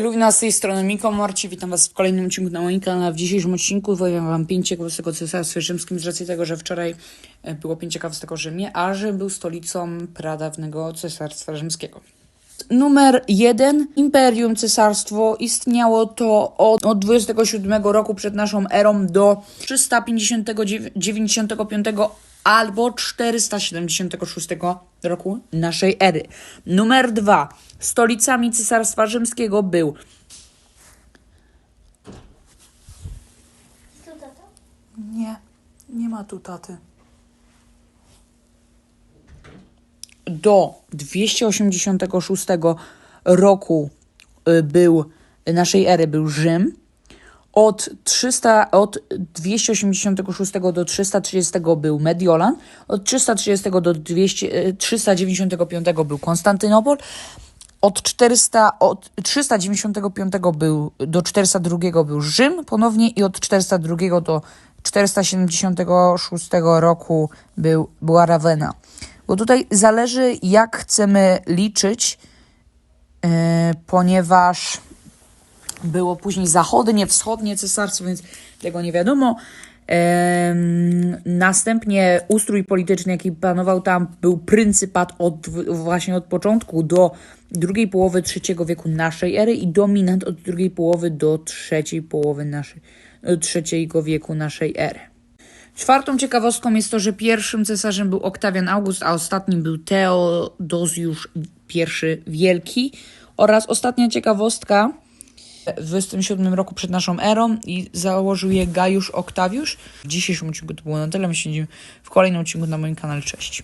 Lubina z tej strony Miko Morci, witam was w kolejnym odcinku na moim kanale. W dzisiejszym odcinku powiem wam pięć ciekawostek o Cesarstwie Rzymskim z racji tego, że wczoraj e, było pięć ciekawostek Rzymie, a Rzym był stolicą pradawnego Cesarstwa Rzymskiego. Numer jeden. Imperium Cesarstwo istniało to od, od 27 roku przed naszą erą do 395 albo 476 roku naszej ery. Numer dwa. Stolicami Cesarstwa Rzymskiego był? Nie, nie ma tu taty. Do 286 roku y, był naszej ery był Rzym. Od, 300, od 286 do 330 był Mediolan. Od 330 do 200, y, 395 był Konstantynopol. Od, 400, od 395 był, do 402 był Rzym ponownie i od 402 do 476 roku był, była Rawenna. Bo tutaj zależy jak chcemy liczyć, yy, ponieważ było później zachodnie, wschodnie cesarstwo, więc tego nie wiadomo. Em, następnie ustrój polityczny, jaki panował tam, był pryncypat od, właśnie od początku do drugiej połowy trzeciego wieku naszej ery i dominant od drugiej połowy do trzeciej połowy naszej, trzeciego wieku naszej ery. Czwartą ciekawostką jest to, że pierwszym cesarzem był Oktawian August, a ostatnim był Teodozjusz I Wielki. Oraz ostatnia ciekawostka, w 27 roku przed naszą erą i założył je Gajusz Oktawiusz. W dzisiejszym odcinku to było na tyle. My się w kolejnym odcinku na moim kanale. Cześć.